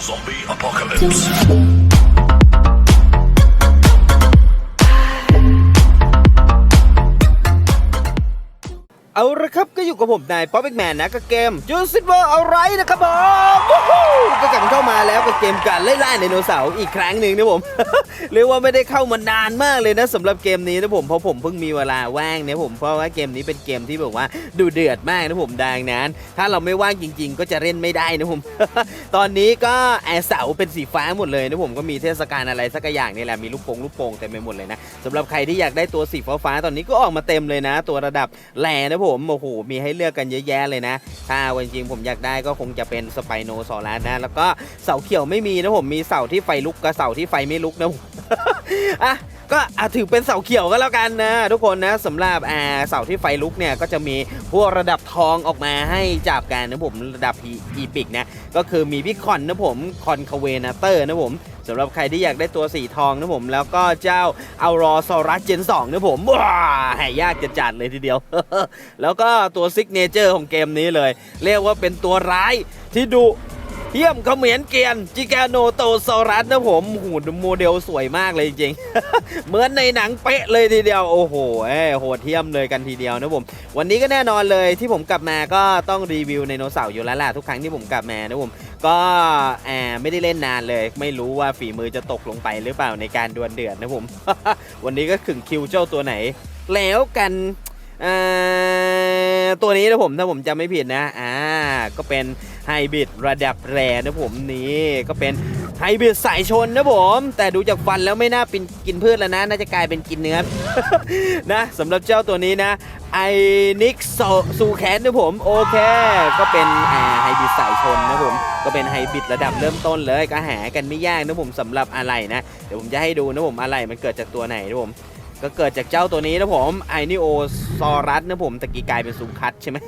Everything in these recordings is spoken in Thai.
Zombie apocalypse. อยู่กับผมนายป๊อปเอ็กแมนนะกับเกมจูซิเวอร์เอาไรนะครับผมก็กลับเข้ามาแล้วกับเกมการไล่ล่าไดโนเสาร์อีกครั้งหนึ่งนะผมเรียกว่าไม่ได้เข้ามานานมากเลยนะสำหรับเกมนี้นะผมเพราะผมเพิ่งมีเวลาว่างเนี่ยผมเพราะว่าเกมนี้เป็นเกมที่แบบว่าดูเดือดมากนะผมดังนั้น ถ้าเราไม่ว่างจริง ๆ ก็จะเล่นไม่ได้นะผมตอนนี้ก็แอร์เสาเป็นสีฟ้าหมดเลยนะผมก็มีเทศกาลอะไรสักอย่างนี่แหละมีลูกโป่งลูกโป่งเต็มไปหมดเลยนะสำหรับใครที่อยากได้ตัวสีฟ้าๆตอนนี้ก็ออกมาเต็มเลยนะ ตัวระดับแหล่นะผมโอ้โหมีให้เลือกกันเยอะแยะเลยนะ ถ้าวันจริงผมอยากได้ก็คงจะเป็นสไปโนซอรัสนะ แล้วก็เสาเขียวไม่มีนะผมมีเสาที่ไฟลุกกับเสาที่ไฟไม่ลุกนะผมอะก็อถือเป็นเสาเขียวก็แล้วกันนะทุกคนนะสำหรับอ่าเสาที่ไฟลุกเนี่ยก็จะมีพวกระดับทองออกมาให้จับกันนะผมระดับอีพิกนะก็คือมีพี่คอนนะผมคอนคาเวนาเตอร์นะผม สำหรับใครที่อยากได้ตัวสีทองนะผมแล้วก็เจ้าเอารอซอรัสเจน2นะผมว้าหายากจะจัดเลยทีเดียว แล้วก็ตัวซิกเนเจอร์ของเกมนี้เลย เรียกว่าเป็นตัวร้ายที่ดุ เยี่ยมเขมียนเกียนจิกาโนโตซอรัสนะผมหูโมเดลสวยมากเลยจริงๆ เหมือนในหนังเป๊ะเลยทีเดียว โอ้โหเอ้โหดเทียมเลยกันทีเดียวนะผม วันนี้ก็แน่นอนเลยที่ผมกลับมาก็ต้องรีวิวไดโนเสาร์อยู่แล้วล่ะทุกครั้งที่ผมกลับมานะผมก็แอบไม่ได้เล่นนานเลย ไม่รู้ว่าฝีมือจะตกลงไปหรือเปล่าในการดวลเดือดนะผม วันนี้ก็ขึงคิวเจ้าตัวไหน แล้วกันตัวนี้นะผมถ้าผมจำไม่ผิดนะอ่าก็เป็น ไฮบริดระดับแรนะผมนี่ก็เป็นไฮบริดสายชนนะผม แต่ดูจากฟันแล้วไม่น่าเป็นกินพืชแล้วนะ น่าจะกลายเป็นกินเนื้อนะสำหรับเจ้าตัวนี้นะไอนิกซูแคนนะผมโอเค ก็เป็นไฮบริดสายชนนะผมก็เป็นไฮบริดระดับเริ่มต้นเลยก็หากันไม่ยากนะผมสำหรับอะไรนะ เดี๋ยวผมจะให้ดูนะผมอะไรมันเกิดจากตัวไหนนะผม ก็เกิดจากเจ้าตัวนี้นะผมไอนิโอซอรัสนะผมตะกี้กลายเป็นซูคัตใช่ไหม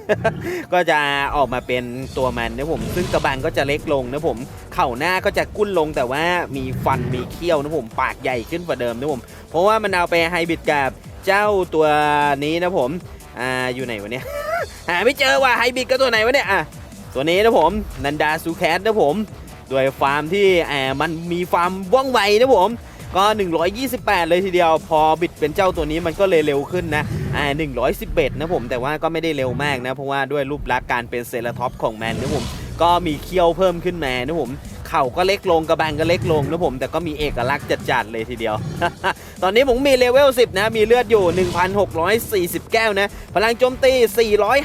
ก็จะออกมาเป็นตัวมันนะผม ซึ่งกระบังก็จะเล็กลงนะผม เข่าหน้าก็จะกุ้นลงแต่ว่ามีฟันมีเขี้ยวนะผมปากใหญ่ขึ้นกว่าเดิมนะผม เพราะว่ามันเอาไปไฮบริดกับเจ้าตัวนี้นะผม อ่าอยู่ไหนวะเนี่ย หาไม่เจอว่าไฮบริดกับตัวไหนวะเนี่ยอะตัวนี้นะผมนันดาซูแคสนะผม ด้วยฟาร์มที่อ่ามันมีฟาร์มว่องไวนะผม ก็ 128 เลยทีเดียว พอบิดเป็นเจ้าตัวนี้มันก็เลยเร็วขึ้นนะอ่า111 นะผมแต่ว่าก็ไม่ได้เร็วมากนะ เพราะว่าด้วยรูปลักษณ์การเป็นเซราท็อปของแมนนะผมก็มีเคี้ยวเพิ่มขึ้นมานะผมเข่าก็เล็กลงกระบางก็เล็กลงนะผมแต่ก็มีเอกลักษณ์จัดๆเลยทีเดียว ตอนนี้ผมมีเลเวล 10 นะ มีเลือดอยู่ 1,640แก้วนะ พลังโจมตี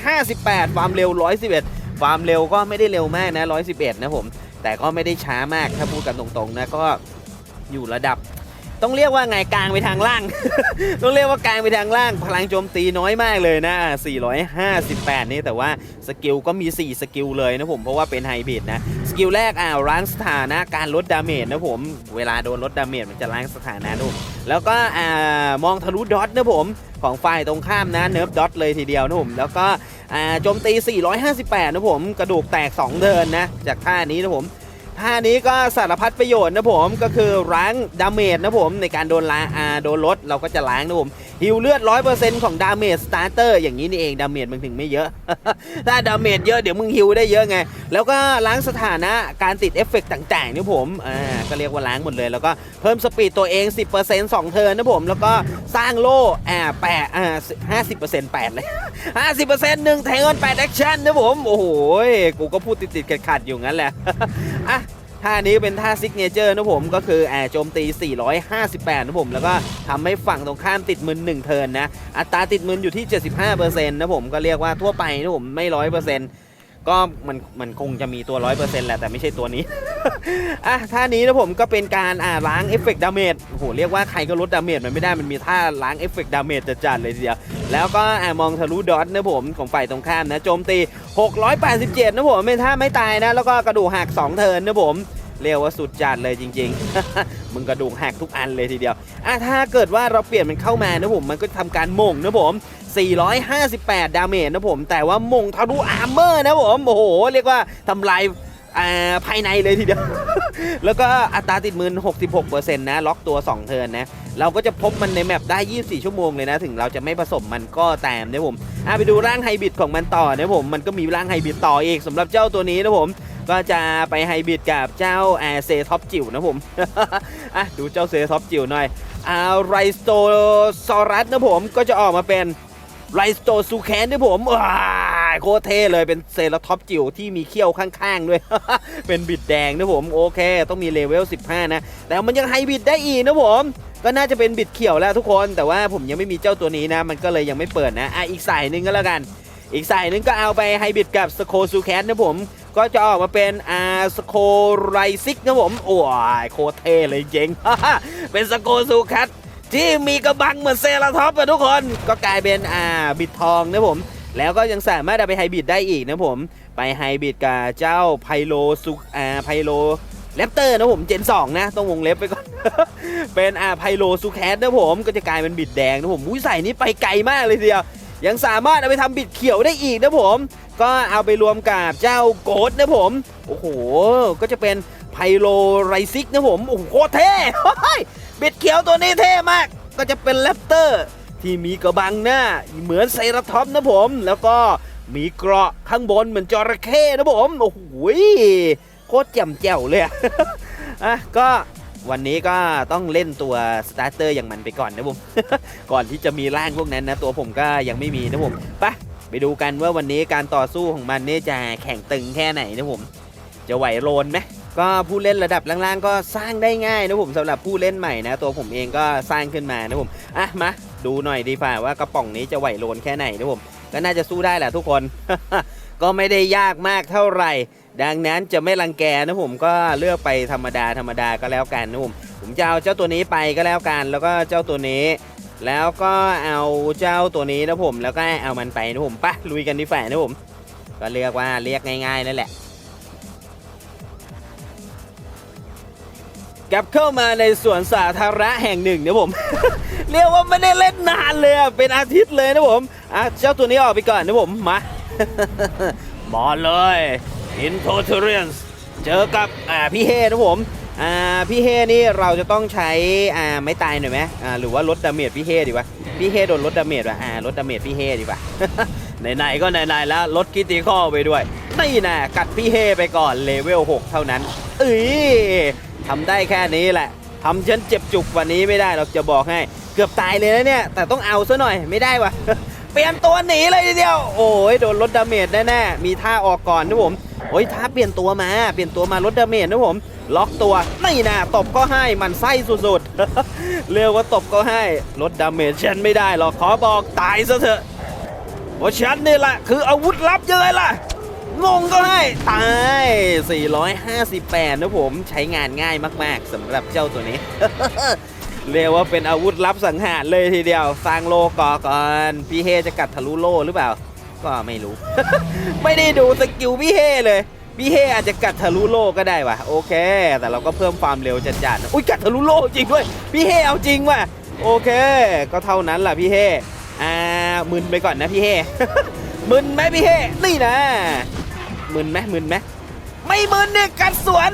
458 ความเร็ว 111 ความเร็วก็ไม่ได้เร็วมากนะ 111 นะผม แต่ก็ไม่ได้ช้ามากถ้าพูดกันตรงๆนะก็อยู่ระดับ ต้องเรียกว่าไงกลางไปทางล่าง ต้องเรียกว่ากลางไปทางล่าง พลังโจมตีน้อยมากเลยนะ 458 นี่แต่ว่าสกิลก็มี 4 สกิลเลยนะผม เพราะว่าเป็นไฮบริดนะ สกิลแรกอ่าล้างสถานะการลดดาเมจนะผม เวลาโดนลดดาเมจมันจะล้างสถานะดูแล้วก็อ่ามองทะลุดอทนะผมของฝ่ายตรงข้ามนะเนิร์ฟดอทเลยทีเดียวนะผม แล้วก็อ่าโจมตี 458 นะผม กระดูกแตก 2 เดินนะ จากท่านี้นะผม ท่านี้ก็สารพัดประโยชน์นะผมก็คือล้างดาเมจนะผมในการโดนล้างอ่าโดนลดเราก็จะล้างนะผม ฮิวเลือด100%ของดาเมจสตาร์เตอร์อย่างนี้นี่เองดาเมจมันถึงไม่เยอะ ถ้าดาเมจเยอะเดี๋ยวมึงฮิวได้เยอะไง แล้วก็ล้างสถานะการติดเอฟเฟกต์ต่างๆนี่ผมอ่าก็เรียกว่าล้างหมดเลย แล้วก็เพิ่มสปีดตัวเอง 10% 2 เทิร์นนะผมแล้วก็สร้างโล่อ่าแปดอ่า50% 8เลย50%หนึ่งแทงเงิน8แอคชั่นนะผมโอ้โหกูก็พูดติดๆขัดๆอยู่งั้นแหละอะ ท่านี้เป็นท่าซิกเนเจอร์นะผมก็คือแอร์โจมตี 458 นะผม แล้วก็ทำให้ฝั่งตรงข้ามติดมือ1เทิร์นนะ อัตราติดมืออยู่ที่ 75%นะผมก็เรียกว่าทั่วไปนะผมไม่ 100% ก็มันมันคงจะมีตัว100%แหละแต่ไม่ใช่ตัวนี้ อะท่านี้นะผมก็เป็นการอ่าล้างเอฟเฟกต์ดาเมจโหเรียกว่าใครก็ลดดาเมจมันไม่ได้มันมีท่าล้างเอฟเฟกต์ดาเมจจัดๆเลยทีเดียวแล้วก็อ่ามองทะลุดอทนะผมของฝ่ายตรงข้ามนะโจมตี 687 นะผมเป็นท่าไม่ตายนะ แล้วก็กระดูกหัก2เทิร์นนะผมเรียกว่าสุดจัดเลยจริงๆ มึงกระดูกหักทุกอันเลยทีเดียวอะถ้าเกิดว่าเราเปลี่ยนมันเข้ามานะผม มันก็ทำการมงนะผม 458 ดาเมจนะผม แต่ว่ามงทะลุอาร์เมอร์นะผม โอ้โห เรียกว่าทำลายภายในเลยทีเดียว แล้วก็อัตราติดมือ66%นะ ล็อกตัว 2 เทินนะ เราก็จะพบมันในแมปได้ 24 ชั่วโมงเลยนะ ถึงเราจะไม่ผสมมันก็ตามนะผมอะไปดูร่างไฮบริดของมันต่อนะผม มันก็มีร่างไฮบริดต่ออีกสำหรับเจ้าตัวนี้นะผม ก็จะไปไฮบริดกับเจ้าแอเซท็อปจิ๋วนะผมอะดูเจ้าเซท็อปจิ๋วหน่อยอาไรสโตซอรัสนะผม ก็จะออกมาเป็น ไรสโตซูแคนนะผมว้ายโคตรเท่เลยเป็นเซราท็อปจิ๋วที่มีเขี้ยวข้างๆด้วย เป็นบิดแดงนะผมโอเค ต้องมีเลเวล 15 นะ แต่มันยังไฮบิดได้อีกนะผมก็น่าจะเป็นบิดเขียวแล้วทุกคนแต่ว่าผมยังไม่มีเจ้าตัวนี้นะ มันก็เลยยังไม่เปิดนะอะอีกสายหนึ่งก็แล้วกัน อีกสายหนึ่งก็เอาไปไฮบิดกับสโคซูแคนนะผมก็จะออกมาเป็นอาสโคไรซิกนะผม โอ้ยโคเทเลยเจริงเป็นสโคซูแคท ที่มีกระบังเหมือนเซราท็อปอะทุกคนก็กลายเป็นอ่าบิดทองนะผม แล้วก็ยังสามารถเอาไปไฮบิดได้อีกนะผม ไปไฮบิดกับเจ้าไพโลซูอ่าไพโลแรปเตอร์นะผมเจน2นะ ต้องวงเล็บไปก่อน เป็นอ่าไพโลซูแคทนะผมก็จะกลายเป็นบิดแดงนะผมอุ้ยใส่นี้ไปไกลมากเลยทีเดียว ยังสามารถเอาไปทำบิดเขียวได้อีกนะผม ก็เอาไปรวมกับเจ้าโกดนะผม โอ้โห ก็จะเป็นไพโลไรซิกนะผม โอ้โหโคตรเท่ บิดเขียวตัวนี้เท่มาก ก็จะเป็นแรปเตอร์ ที่มีกระบังหน้า เหมือนไซรัท็อปนะผม แล้วก็มีเกราะข้างบนเหมือนจระเข้นะผม โอ้โหโคตรแจ่มแจ๋วเลยอะก็วันนี้ก็ต้องเล่นตัวสตาร์เตอร์อย่างมันไปก่อนนะผม ก่อนที่จะมีร่างพวกนั้นนะ ตัวผมก็ยังไม่มีนะผมไปไปดูกันว่าวันนี้การต่อสู้ของมันนี่จะแข่งตึงแค่ไหนนะผม จะไหวโลนไหม ก็ผู้เล่นระดับล่างๆ ก็สร้างได้ง่ายนะผมสำหรับผู้เล่นใหม่นะ ตัวผมเองก็สร้างขึ้นมานะผมอะมาดูหน่อยดีฝ่าว่ากระป๋องนี้จะไหวโลนแค่ไหนนะผมก็น่าจะสู้ได้แหละทุกคน ก็ไม่ได้ยากมากเท่าไหร่ ดังนั้นจะไม่รังแกนะผมก็เลือกไปธรรมดาธรรมดาก็แล้วกันนะผมผมจะเอาเจ้าตัวนี้ไปก็แล้วกัน แล้วก็เจ้าตัวนี้ แล้วก็เอาเจ้าตัวนี้นะผม แล้วก็เอามันไปนะผมปะลุยกันดีฝ่านะผม ก็เรียกว่าเรียกง่ายๆนั่นแหละ กลับเข้ามาในสวนสาธารณะแห่งหนึ่งนะผม เรียกว่าไม่ได้เล่นนานเลยเป็นอาทิตย์เลยนะผมอะเจ้าตัวนี้ออกไปก่อนนะผมมามาเลยอินโทเทเรียนเจอกับอ่าพี่เฮนะผมอ่าพี่เฮนี่เราจะต้องใช้อ่าไม่ตายหน่อยไหมอ่าหรือว่าลดดาเมจพี่เฮดีว่าพี่เฮโดนลดดาเมจว่ะอ่าลดดาเมจพี่เฮดีกว่าไหนๆก็ไหนๆแล้วลดคิติคอไปด้วยนี่นะกัดพี่เฮไปก่อนเลเวล6เท่านั้นเอ้ย ทำได้แค่นี้แหละทำฉันเจ็บจุกกวันนี้ไม่ได้เราจะบอกให้เกือบตายเลยนะเนี่ย แต่ต้องเอาซะหน่อยไม่ได้วะเปลี่ยนตัวหนีเลยทีเดียว โอ้ยโดนลดดาเมจแน่ๆมีท่าออกก่อนนะผมโอ้ยท่าเปลี่ยนตัวมา เปลี่ยนตัวมาลดดาเมจนะผม ล็อกตัวนี่นะตบก็ให้มันไส้สุดๆเรียกว่าตบก็ให้ลดดาเมจฉันไม่ได้หรอกขอบอกตายซะเถอะเพราฉันนี่แหละคืออาวุธลับยังไงล่ะ งงก็ให้ตาย 458 นะผมใช้งานง่ายมาก ๆสำหรับเจ้าตัวนี้ เรียกว่าเป็นอาวุธลับสังหารเลยทีเดียว สร้างโลก่อก่อน พี่เฮจะกัดทะลุโลหรือเปล่า ก็ไม่รู้ ไม่ได้ดูสกิลพี่เฮเลยพี่เฮอาจจะกัดทะลุโลก็ได้ว่ะโอเค แต่เราก็เพิ่มความเร็วจัดๆอุ้ยกัดทะลุโลจริงด้วยพี่เฮเอาจริงว่ะโอเค ก็เท่านั้นแหละพี่เฮอ่ามึนไปก่อนนะพี่เฮมึนไหมพี่เฮนี่นะ มึนไหมมึนไหมไม่มึนเนี่ยกัดสวน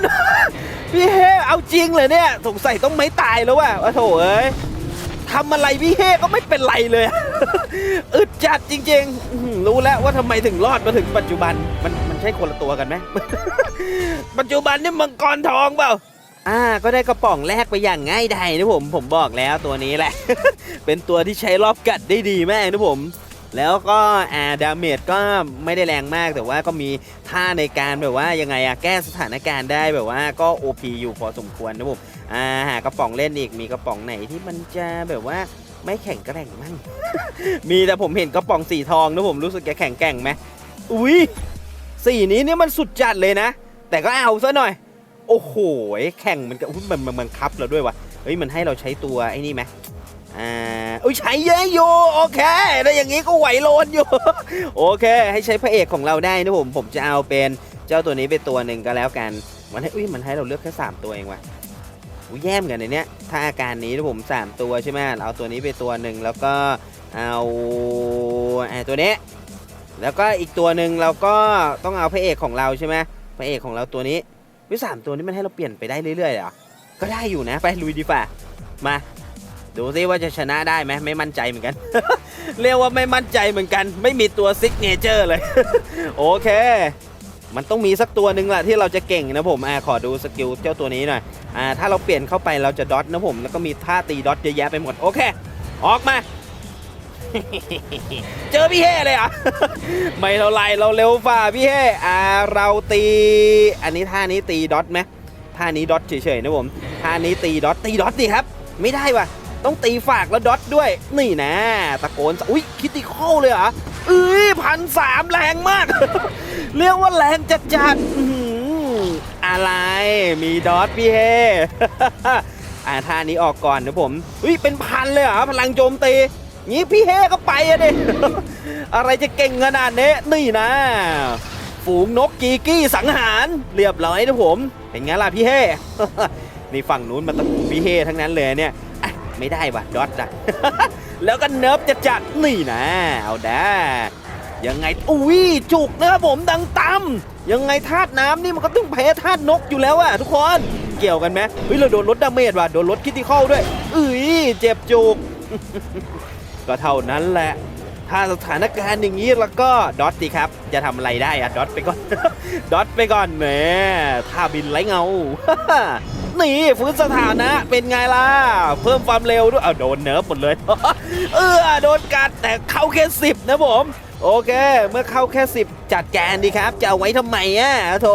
พี่เฮเอาจริงเลยเนี่ยสงสัยต้องไม่ตายแล้วว่ะว่าโถเอ้ยทำอะไรพี่เฮก็ไม่เป็นไรเลยอึดจัดจริงๆ รู้แล้วว่าทำไมถึงรอดมาถึงปัจจุบันมันมันใช่คนละตัวกันไหมปัจจุบันนี่มังกรทองเปล่าอ่าก็ได้กระป๋องแรกไปอย่างง่ายดายนะผมผมบอกแล้วตัวนี้แหละ เป็นตัวที่ใช้รอบกัดได้ดีมากนะผม แล้วก็แอ่าดาเมจก็ไม่ได้แรงมากแต่ว่าก็มีท่าในการแบบว่ายังไงอะแก้สถานการณ์ได้แบบว่าก็ OP อยู่พอสมควรนะผมอ่าหากระป๋องเล่นอีกมีกระป๋องไหนที่มันจะแบบว่าไม่แข็งแกร่งมั่ง มีแต่ผมเห็นกระป๋องสีทองนะผมรู้สึกจะแข็งแกร่งไหมอุ้ยสีนี้เนี่ยมันสุดจัดเลยนะ แต่ก็เอาซะหน่อย โอ้โหแข่งมันก็มันมันมันคับเราด้วยวะเฮ้ยมันให้เราใช้ตัวไอ้นี่ไหม อ่าอุ้ยใช้เยอะอยู่โอเคแล้วอย่างงี้ก็ไหวโลนอยู่ โอเค ให้ใช้พระเอกของเราได้นะผมผมจะเอาเป็นเจ้าตัวนี้ไปตัวหนึ่งก็แล้วกัน มันให้อุ้ยมันให้เราเลือกแค่สามตัวเองว่ะอุ้ยแย่มกันในเนี้ยถ้าอาการนี้นะผมสามตัวใช่ไหมเราเอาตัวนี้ไปตัวหนึ่งแล้วก็เอาไอ้ตัวนี้แล้วก็อีกตัวหนึ่งเราก็ต้องเอาพระเอกของเราใช่ไหมพระเอกของเราตัวนี้วิสามตัวนี้มันให้เราเปลี่ยนไปได้เรื่อยๆเหรอก็ได้อยู่นะไปลุยดีฝ่ามา ดูซิว่าจะชนะได้ไหมไม่มั่นใจเหมือนกัน เรียกว่าไม่มั่นใจเหมือนกัน ไม่มีตัวซิกเนเจอร์เลย โอเค มันต้องมีสักตัวหนึ่งแหละที่เราจะเก่งนะผมอ่าขอดูสกิลเจ้าตัวนี้หน่อยอ่าถ้าเราเปลี่ยนเข้าไปเราจะดอทนะผม แล้วก็มีท่าตีดอทเยอะแยะไปหมด โอเค ออกมาเจอพี่เฮ่เลยอะ ไม่เท่าไรเราเร็วฝ่าพี่เฮ่อ่าเราตี อันนี้ท่านี้ตีดอทไหมท่านี้ดอทเฉยๆนะผมท่านี้ตีดอทตีดอทสิครับ ไม่ได้ว่ะ ต้องตีฝากแล้วดอทด้วย นี่นะตะโกนอุ้ยคิดติคอลเลยเหรอเอ้ยพันสามแรงมาก เรียกว่าแรงจัดจัดอะไรมีดอทพี่เฮอ่าท่านี้ออกก่อนนะผมอุ้ยเป็นพันเลยเหรอพลังโจมตีงี้พี่เฮก็ไปอะดิอะไรจะเก่งขนาดนี้นี่นะ ฝูงนกกีกี้สังหารเรียบร้อยนะผมเป็นไงล่ะพี่เฮนี่ฝั่งนู้นมาตะกูพี่เฮทั้งนั้นเลยเนี่ย ไม่ได้ว่ะดอทอะแล้วก็เนิร์ฟจะจัดนี่นะ เอาได้ยังไงอุ้ยจุกนะครับผมดังตำยังไงธาตุน้ำนี่มันก็ต้องแพ้ธาตุนกอยู่แล้วอะทุกคนเกี่ยวกันไหมเฮ้ยเราโดนลดดาเมจว่ะโดนลดคิติคอลด้วยเอ้ยเจ็บจุก ก็เท่านั้นแหละ ถ้าสถานการณ์อย่างนี้แล้วก็ดอทสิครับ จะทำอะไรได้อะดอทไปก่อนดอทไปก่อนแหมท่าบินไร้เงา นี่ฟื้นสถานะเป็นไงล่ะ เพิ่มความเร็วด้วยเอาโดนเนิร์ฟหมดเลย เออโดนกัดแต่เข้าแค่สิบนะผม โอเค เมื่อเข้าแค่10จัดแกนดีครับ จะเอาไว้ทำไมอะโถ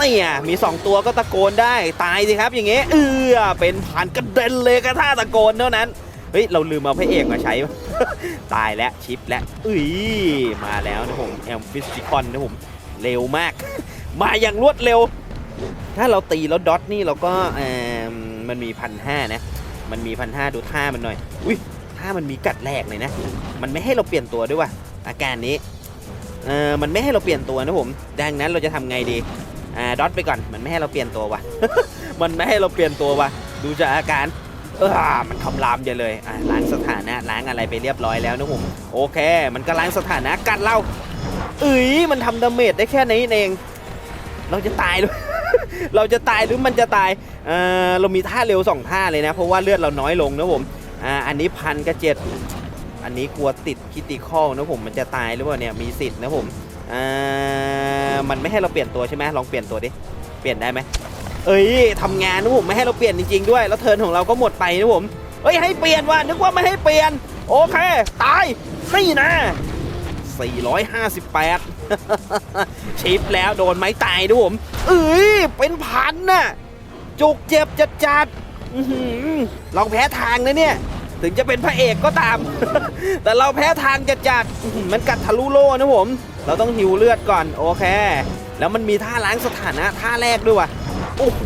นี่อะมี 2 ตัวก็ตะโกนได้ตายสิครับอย่างเงี้ยเออเป็นผ่านกระเด็นเลยกระท่าตะโกนเท่านั้นเฮ้ยเราลืมเอาพระเอกมาใช้ ตายแล้วชิปแล้วอุ้ยมาแล้วนะผมแอมฟิสติคอนนะผมเร็วมาก มาอย่างรวดเร็ว ถ้าเราตีแล้วดอทนี่เราก็เออมันมีพันห้านะ มันมีพันห้าดูท่ามันหน่อย อุ้ยท่ามันมีกัดแรกเลยนะ มันไม่ให้เราเปลี่ยนตัวด้วยว่ะ อาการนี้ เออมันไม่ให้เราเปลี่ยนตัวนะผม ดังนั้นเราจะทำไงดี อ่าดอทไปก่อน มันไม่ให้เราเปลี่ยนตัวว่ะ มันไม่ให้เราเปลี่ยนตัวว่ะ ดูจากอาการเออมันคำรามใหญ่เลย อ่าล้างสถานะล้างอะไรไปเรียบร้อยแล้วนะผม โอเค มันก็ล้างสถานะกัดเราเอ้ย มันทำดาเมจได้แค่นี้เอง เราจะตายหรือ เราจะตายหรือมันจะตายเออเรามีท่าเร็วสองท่าเลยนะ เพราะว่าเลือดเราน้อยลงนะผมอ่าอันนี้พันกับเจ็ดอันนี้กลัวติดคิติคอลนะผมมันจะตายหรือเปล่าเนี่ยมีสิทธิ์นะผมอ่ามันไม่ให้เราเปลี่ยนตัวใช่ไหมลองเปลี่ยนตัวดิเปลี่ยนได้ไหมเอ้ยทำงานนะผมไม่ให้เราเปลี่ยนจริงๆด้วย แล้วเทิร์นของเราก็หมดไปนะผมเฮ้ยให้เปลี่ยนว่ะนึกว่าไม่ให้เปลี่ยน โอเค ตายนี่นะ 458 ชิปแล้วโดนไม้ตายนะผม เอ้ย เป็นพันน่ะ จุกเจ็บจัดจัดๆอื้อหือลองแพ้ทางนะเนี่ย ถึงจะเป็นพระเอกก็ตาม แต่เราแพ้ทางจัดจัดมันกัดทะลุโล่นะผม เราต้องหิวเลือดก่อน โอเค แล้วมันมีท่าล้างสถานะท่าแรกด้วยว่ะ โอ้โห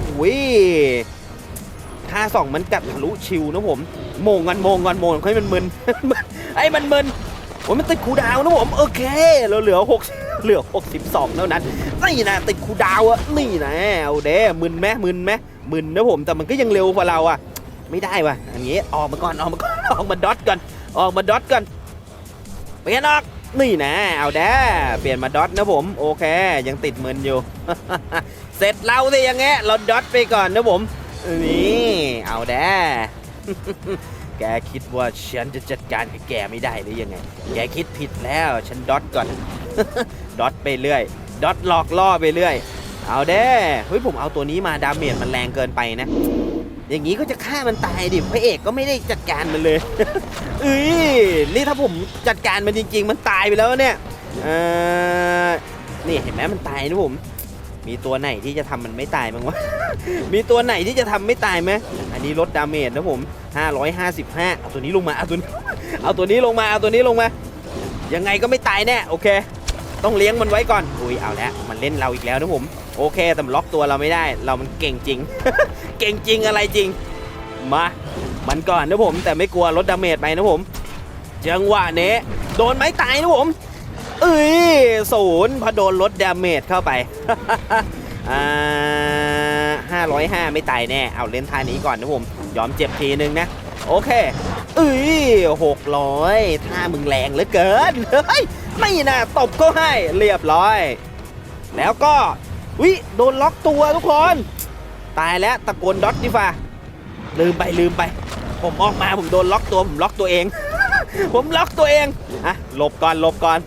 ท่าสองมันกัดทะลุชิวนะผม โมงกันโมงกันโมงให้มันมึน ไอ้มันมึน อ้ยมันติดคูดาวนะผมโอเคเราเหลือหกเหลือ 62 เท่านั้นนี่นะติดคูดาวอะนี่นะเอาเด้มึนไหมมึนไหมมึนนะผมแต่มันก็ยังเร็วกว่าเราอะไม่ได้ว่ะอย่างงี้ออกมาก่อนออกมาก่อนออกมาดอทก่อนออกมาดอทก่อนเปลี่ยนออกนี่นะเอาแด้เปลี่ยนมาดอทนะผมโอเค ยังติดมึนอยู่ เสร็จเราสิอย่างเงี้ยเราดอทไปก่อนนะผมนี่เอาแด้ แกคิดว่าฉันจะจัดการกับแกไม่ได้หรือยังไง แกคิดผิดแล้ว ฉันดอทก่อน ดอทไปเรื่อย ดอทหลอกล่อไปเรื่อย เอาเด้เฮ้ยผมเอาตัวนี้มาดาเมจมันแรงเกินไปนะ อย่างนี้ก็จะฆ่ามันตายดิ พระเอกก็ไม่ได้จัดการมันเลยเอ้ยนี่ถ้าผมจัดการมันจริง ๆ มันตายไปแล้วเนี่ยเออนี่เห็นไหมมันตายนะผม มีตัวไหนที่จะทำมันไม่ตายบ้างวะ มีตัวไหนที่จะทำไม่ตายไหมอันนี้ลดดาเมจนะผม 555เอาตัวนี้ลงมาเอาตัวนี้เอาตัวนี้ลงมาเอาตัวนี้ลงมา ยังไงก็ไม่ตายแน่โอเค ต้องเลี้ยงมันไว้ก่อนอุ้ยเอาแล้วมันเล่นเราอีกแล้วนะผมโอเคแต่มันล็อกตัวเราไม่ได้ เรามันเก่งจริง เก่งจริงอะไรจริง มา มันก่อนนะผม แต่ไม่กลัวลดดาเมจไปนะผมจังหวะนี้โดนไม้ตายนะผมเอ้ยศูนย์พอโดนลดดาเมจเข้าไปอ่า ห้าร้อยห้าไม่ตายแน่ เอาเล่นท่านี้ก่อนนะผมยอมเจ็บทีนึงนะ โอเคเอ้ยหกร้อยท่ามึงแรงเหลือเกิน เฮ้ย ไม่นะตบก็ให้เรียบร้อย แล้วก็วิโดนล็อกตัวทุกคน ตายแล้วตะโกนดอทดีฟ้าลืมไปลืมไป ผมออกมาผมโดนล็อกตัวผมล็อกตัวเอง ผมล็อกตัวเองอะหลบก่อนหลบก่อน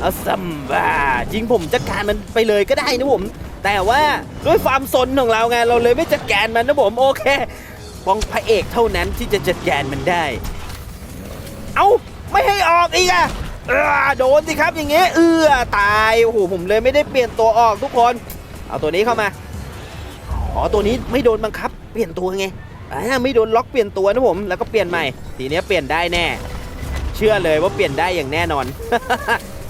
เอาซัมบ้าจริงผมจัดการมันไปเลยก็ได้นะผม แต่ว่าด้วยความสนของเราไงเราเลยไม่จัดการมันนะผมโอเคป้องพระเอกเท่านั้นที่จะจัดการมันได้ เอาไม่ให้ออกอีกอะเออโดนสิครับอย่างเงี้ยเออตายโอ้โหผมเลยไม่ได้เปลี่ยนตัวออกทุกคน เอาตัวนี้เข้ามาอ๋อตัวนี้ไม่โดนบังคับ เปลี่ยนตัวไงอ่าไม่โดนล็อกเปลี่ยนตัวนะผมแล้วก็เปลี่ยนใหม่ทีนี้เปลี่ยนได้แน่ เชื่อเลยว่าเปลี่ยนได้อย่างแน่นอน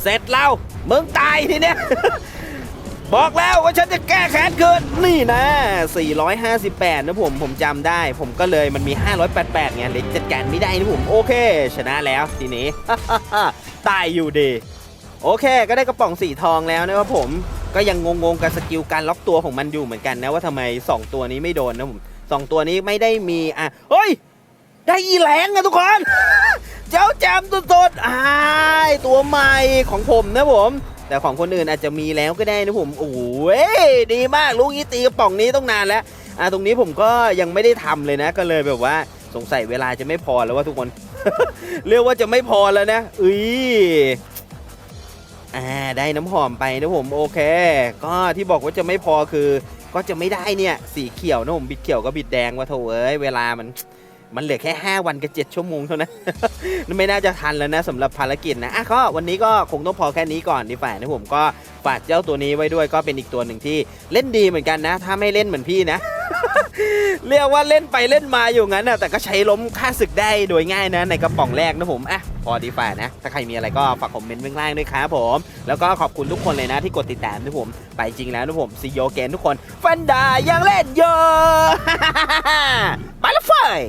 เสร็จแล้วมึงตายทีเนี้ย บอกแล้วว่าฉันจะแก้แค้นคืนนี่นะ 458 นะผมผมจำได้ ผมก็เลยมันมี 588ไงเลยจัดการไม่ได้นะผมโอเค ชนะแล้วทีนี้ ตายอยู่ดี โอเค ก็ได้กระป๋องสีทองแล้วนะครับผมก็ยังงงๆกับสกิลการล็อกตัวของมันอยู่เหมือนกันนะว่าทำไม 2 ตัวนี้ไม่โดนนะผมสองตัวนี้ไม่ได้มีอะเฮ้ย ได้อีแหลงอะทุกคน เจ้าแจมสุดๆอ้ายตัวใหม่ของผมนะผม แต่ของคนอื่นอาจจะมีแล้วก็ได้นะผมโอ้ยดีมากลูกนี้ตีกระป๋องนี้ต้องนานแล้วอ่าตรงนี้ผมก็ยังไม่ได้ทำเลยนะ ก็เลยแบบว่าสงสัยเวลาจะไม่พอแล้วว่าทุกคน เรียกว่าจะไม่พอแล้วนะอุ้ยอ่าได้น้ำหอมไปนะผมโอเค ก็ที่บอกว่าจะไม่พอคือ ก็จะไม่ได้เนี่ยสีเขียวนะผมบิดเขียวก็บิดแดงว่าโถเอ้ยเวลามัน มันเหลือแค่ 5 วันกับ 7 ชั่วโมงเท่านั้น ไม่น่าจะทันแล้วนะสำหรับภารกิจนะอะก็วันนี้ก็คงต้องพอแค่นี้ก่อนดีฝ่านะผมก็ฝากเจ้าตัวนี้ไว้ด้วยก็เป็นอีกตัวหนึ่งที่เล่นดีเหมือนกันนะ ถ้าไม่เล่นเหมือนพี่นะเรียกว่าเล่นไปเล่นมาอยู่งั้นนะแต่ก็ใช้ล้มค่าศึกได้โดยง่ายนะ ในกระป๋องแรกนะผมอะพอดีฝ่านะ ถ้าใครมีอะไรก็ฝากคอมเมนต์ไว้ข้างล่างด้วยครับผม แล้วก็ขอบคุณทุกคนเลยนะที่กดติดตามนะผม ไปจริงแล้วนะผมซีโยเกนทุกคนฟันดายังเล่นเยอะไปละไฟย